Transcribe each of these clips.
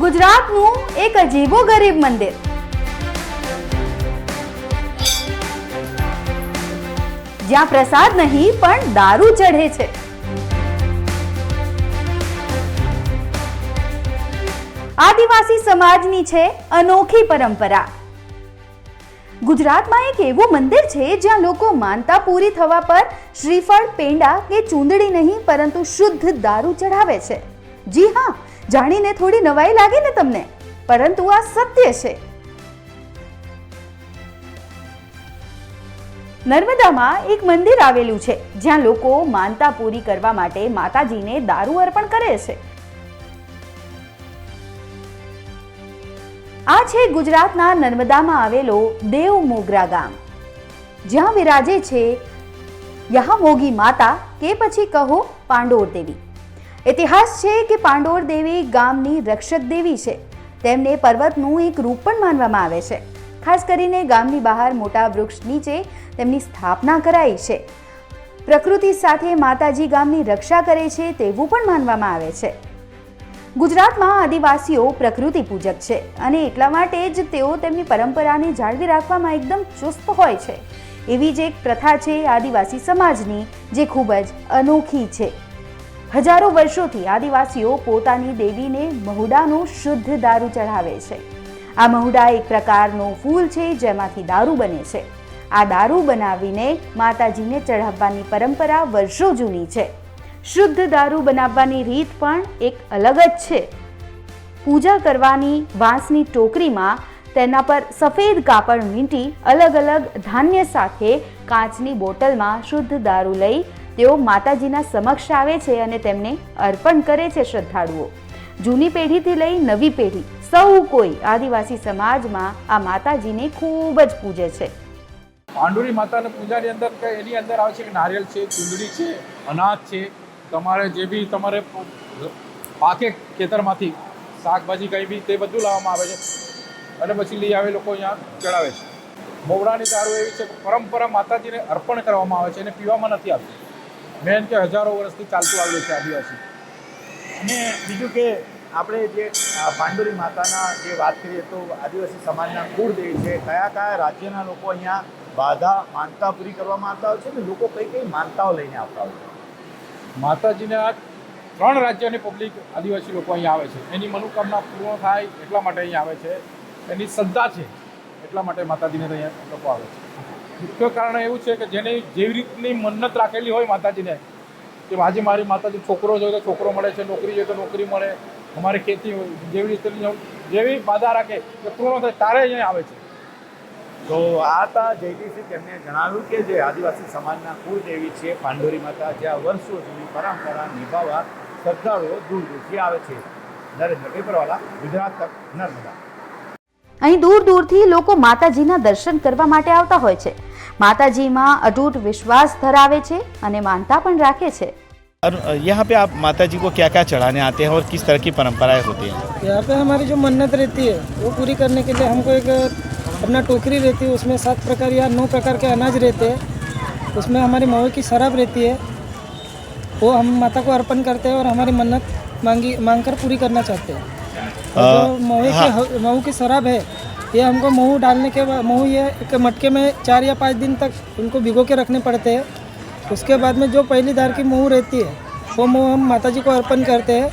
ગુજરાતનું એક અજીબો ગરીબ મંદિર. જ્યાં પ્રસાદ નહીં, પણ દારૂ ચઢે છે. આદિવાસી સમાજની છે અનોખી પરંપરા. ગુજરાતમાં એક એવું મંદિર છે જ્યાં લોકો માનતા પૂરી થવા પર શ્રીફળ, પેંડા કે ચૂંદડી નહીં, પરંતુ શુદ્ધ દારૂ ચઢાવે છે. જી હા જાણીને થોડી નવાઈ લાગે ને તમને? પરંતુ આ સત્ય છે. નર્મદામાં એક મંદિર આવેલું છે, જ્યાં લોકો માનતા પૂરી કરવા માટે માતાજીને દારૂ અર્પણ કરે છે. આ છે ગુજરાતના નર્મદામાં આવેલો દેવ મોગરા ગામ. જ્યાં વિરાજે છે યહામોગી માતા કે પછી કહો પાંડોર દેવી. ઇતિહાસ છે કે પાંડોર દેવી ગામની રક્ષક દેવી છે. તેમને પર્વતનું એક રૂપ પણ માનવામાં આવે છે. ખાસ કરીને ગામની બહાર મોટા વૃક્ષ નીચે તેમની સ્થાપના કરાઈ છે. પ્રકૃતિ સાથે માતાજી ગામની રક્ષા કરે છે તેવું પણ માનવામાં આવે છે. ગુજરાતમાં આદિવાસીઓ પ્રકૃતિ પૂજક છે અને એટલા માટે જ તેઓ તેમની પરંપરાને જાળવી રાખવામાં એકદમ ચુસ્ત હોય છે. એવી જ એક પ્રથા છે આદિવાસી સમાજની, જે ખૂબ જ અનોખી છે. હજારો વર્ષોથી આદિવાસીઓ પોતાની દેવીને મહુડાનું શુદ્ધ દારૂ ચઢાવે છે. આ મહુડા એક પ્રકારનું ફૂલ છે જેમાંથી દારૂ બને છે. આ દારૂ બનાવીને માતાજીને ચઢાવવાની પરંપરા વર્ષો જૂની છે. શુદ્ધ દારૂ બનાવવાની રીત પણ એક અલગ જ છે. પૂજા કરવાની વાંસની ટોકરીમાં તેના પર સફેદ કાપડ મીંટી અલગ અલગ ધાન્ય સાથે કાચની બોટલમાં શુદ્ધ દારૂ લઈ તેઓ માતાજીના સમક્ષ આવે છે અને તેમને અર્પણ કરે છે શ્રદ્ધાળુઓ. જૂની પેઢીથી લઈ નવી પેઢી, સૌ કોઈ આદિવાસી સમાજમાં આ માતાજીને ખૂબ જ પૂજે છે. પાંડુરી માતાની પૂજાની અંદર એની અંદર આવે છે કે નારિયેલ છે, ચૂંદડી છે, અનાજ છે, તમારે જે બી તમારે પાકે ખેતરમાંથી, શાકભાજી કંઈ બી તે બધું લાવવામાં આવે છે. અને પછી લઈ આવે લોકો અહીંયા ચડાવે છે. મોવડાની દારૂ એવી છે પરંપરા માતાજીને અર્પણ કરવામાં આવે છે અને પીવામાં નથી આવતી. મેન કે હજારો વર્ષથી ચાલતું આવેલું છે આદિવાસી. અને બીજું કે આપણે જે પાંડુરી માતાના જે વાત કરીએ તો આદિવાસી સમાજના કુળદેવી છે. કયા કયા રાજ્યના લોકો અહીંયા બાધા, માનતા પૂરી કરવામાં આવતા હોય છે ને લોકો કઈ કઈ માનતાઓ લઈને આવતા હોય છે? માતાજીના ત્રણ રાજ્યની પબ્લિક આદિવાસી લોકો અહીંયા આવે છે. એની મનોકામના પૂર્ણ થાય એટલા માટે અહીંયા આવે છે. એની શ્રદ્ધા છે એટલા માટે માતાજીને અહીંયા લોકો આવે છે. મુખ્ય કારણ એવું છે કે જેને જેવી રીતની મન્નત રાખેલી હોય માતાજીને કે આજે મારી માતાજી છોકરો જોઈએ તો છોકરો મળે છે નોકરી જોઈએ તો નોકરી મળે અમારી ખેતી હોય જેવી રીતે જેવી બાધા રાખે કે પૂર્ણ થાય તારે જ આવે છે. તો આ હતા જયદીપસિંહ તેમણે જણાવ્યું કે જે આદિવાસી સમાજના કુળદેવી છે પાંડોરી માતા જ્યાં વર્ષો જૂની પરંપરા નિભાવવા શ્રદ્ધાળુઓ દૂર દૂરથી આવે છે. નરેન્દ્ર પેપરવાલા ગુજરાત તક નર્મદા. અહીં દૂર દૂરથી લોકો માતાજીના દર્શન કરવા માટે આવતા હોય છે. માતાજીમાં અટૂટ વિશ્વાસ ધરાવે છે અને માનતા પણ રાખે છે और यहाँ पे आप माता जी को क्या क्या चढ़ाने आते हैं और किस तरह की परंपराएं होती हैं यहाँ पे हमारी जो मन्नत रहती है वो पूरी करने के लिए हमको एक अपना टोकरी रहती है उसमें सात प्रकार या नौ प्रकार के अनाज रहते हैं उसमें हमारी मऊ की शराब रहती है वो हम माता को अर्पण करते हैं और हमारी मन्नत मांगी मांग कर पूरी करना चाहते हैं और जो मऊ की हाँ। मऊ की शराब है ये हमको महू डालने के बाद महू ये एक मटके में चार या पाँच दिन तक उनको भिगो के रखने पड़ते हैं उसके बाद में जो पहली दार की महू रहती है वो महू हम माता जी को अर्पण करते हैं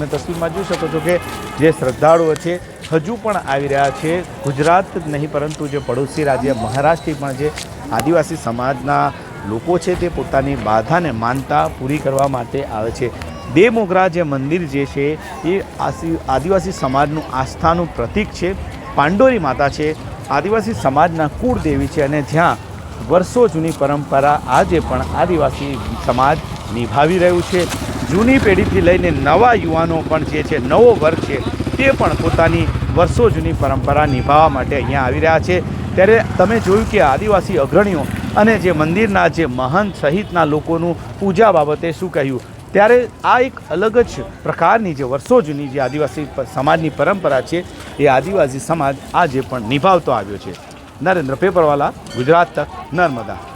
તમે તસવીરમાં જોઈ શકો છો કે જે શ્રદ્ધાળુઓ છે હજુ પણ આવી રહ્યા છે ગુજરાત જ નહીં પરંતુ જે પડોશી રાજ્ય મહારાષ્ટ્રથી પણ જે આદિવાસી સમાજના લોકો છે તે પોતાની બાધાને માનતા પૂરી કરવા માટે આવે છે બે મોગરા જે મંદિર જે છે એ આસી આદિવાસી સમાજનું આસ્થાનું પ્રતીક છે પાંડોરી માતા છે. આદિવાસી સમાજના કુળદેવી છે અને જ્યાં વર્ષો જૂની પરંપરા આજે પણ આદિવાસી સમાજ નિભાવી રહ્યું છે. જૂની પેઢીથી લઈને નવા યુવાનો પણ જે છે, નવો વર્ગ છે, તે પણ પોતાની વર્ષો જૂની પરંપરા નિભાવવા માટે અહીંયા આવી રહ્યા છે. ત્યારે તમે જોયું કે આદિવાસી અગ્રણીઓ અને જે મંદિરના જે મહંત સહિતના લોકોનું પૂજા બાબતે શું કહ્યું? ત્યારે આ એક અલગ જ પ્રકારની જે વર્ષો જૂની જે આદિવાસી સમાજની પરંપરા છે, એ આદિવાસી સમાજ આજે પણ નિભાવતો આવ્યો છે. નરેન્દ્ર પેપરવાલા, ગુજરાત તક નર્મદા.